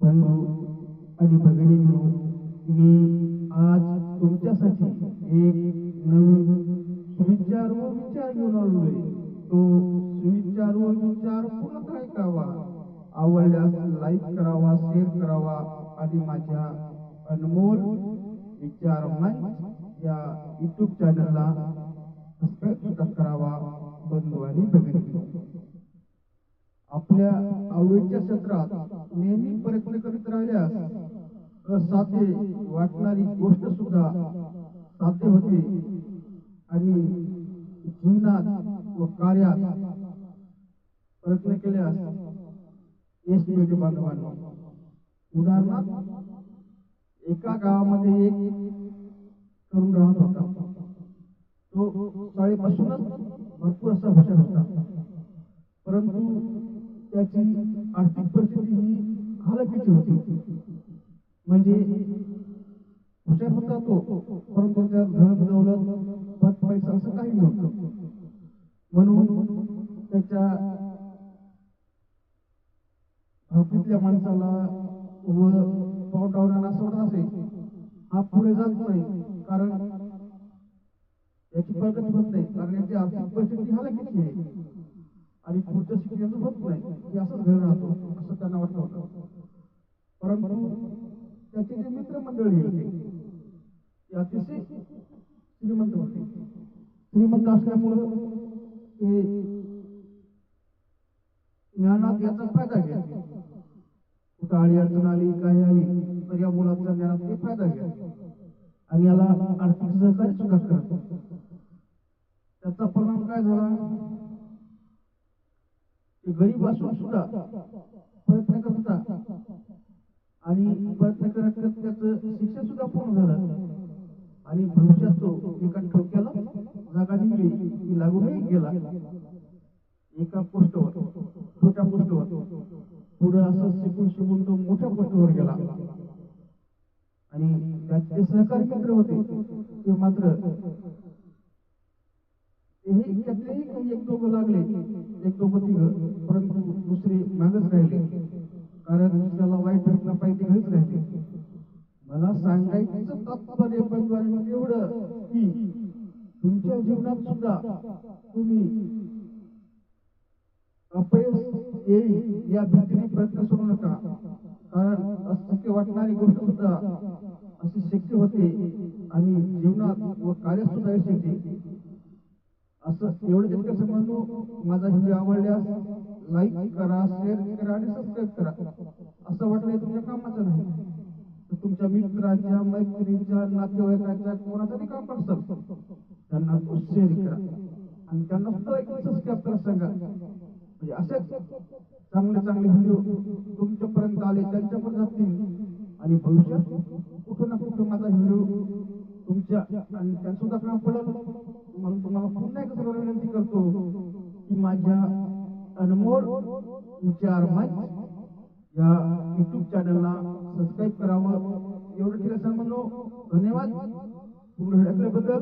बंधू आणि भगिनींनो मी आज तुमच्यासाठी एक नवीन सुविचार व विचार घेऊन आलोय. तो सुविचार व विचार पूर्ण ऐकावा. आवडल्यास लाईक करावा शेअर करावा आणि माझ्या अनमोल विचार मंच या युट्यूब चॅनलला सबस्क्राईब सुद्धा करावा बंधू आणि भगिनी आपल्या आवडीच्या क्षेत्रात नेहमी प्रयत्न करीत राहिल्यास असाध्य वाटणारी गोष्ट सुद्धा साध्य होते. आणि जीवनात व कार्यात प्रयत्न केल्यास यश मिळते बांधवांना. उदाहरणार्थ एका गावामध्ये एक तरुण राहत होता. तो शाळेपासूनच भरपूर असा हुशार होता. परंतु त्याची आर्थिक परिस्थिती ही हालाकीची होती. म्हणजे हुशार होता तो परंतु त्या धन दौलत पद पैसा असं काही नव्हतं. म्हणून त्याच्या भावकीतल्या माणसाला व पावटावरांना सोडत असे. हा पुढे जात नाही कारण याची प्रगती होत नाही कारण याची आर्थिक परिस्थिती हालाकीची आहे. आणि पुढचं शिक्षण होत नाही. की असंच घरी राहतो असं त्यांना वाटलं होतं. परंतु त्याचे जे मित्रमंडळी होते ते अतिशय श्रीमंत होते. श्रीमंत असल्यामुळं ते ज्ञानात याचा फायदा घ्या कुठं अडी अडचण आली काही आली तर या मुलाचा ज्ञानात ते फायदा घ्या आणि याला आर्थिक सहकार्य सुद्धा करतो त्याचा परिणाम काय झाला? गरीब असून सुद्धा प्रयत्न करत होता. आणि प्रयत्न करत करत त्याचं शिक्षण सुद्धा पूर्ण झालं. आणि भविष्यात तो एका ठोक्याला जागा निघली की लागूनही गेला. एका पोस्टवर छोट्या पोस्टवर. पुढे असं शिकून शिकून तो मोठ्या पोस्टवर गेला. आणि त्याचे सहकारी मित्र होते. ते मात्र तेही त्यातलेही काही एक दोघं लागले. एक दोघं तिघं परंतु दुसरे मागच राहिले. कारण दुसऱ्याला वाईट भेटला पाहिजे घरीच राहिले. मला सांगायचं तात्पर्य पण एवढं की तुमच्या जीवनात सुद्धा तुम्ही अपयश येईल या भीतीने प्रयत्न सोडू नका. कारण अशक्य वाटणारी गोष्ट सुद्धा अशी शक्य होते आणि जीवनात व कार्यात सुद्धा यश येते असं एवढं जितकं समजलो माझा व्हिडिओ आवडल्यास लाईक करा शेअर करा आणि सबस्क्राईब करा. असं वाटलंय तुमच्या कामाचं नाही. तर तुमच्या मित्राच्या मैत्रिणीच्या नातेवाईकाच्या कोणाचं काम असेल त्यांना तो शेअर करा. आणि त्यांना सुद्धा एक सबस्क्राईब करा सांगा. म्हणजे असेच चांगले चांगले व्हिडिओ तुमच्यापर्यंत आले त्यांच्यापर्यंत जातील. आणि भविष्यात कुठं ना कुठं माझा व्हिडिओ तुमच्या आणि त्यांचं सुद्धा पडत म्हणून तुम्हाला पुन्हा एक सर्व विनंती करतो की माझ्या अनमोल विचार मंच या युट्यूब चॅनलला सबस्क्राईब करावं. एवढं ठीक आहे म्हणून धन्यवाद. पूर्णबद्दल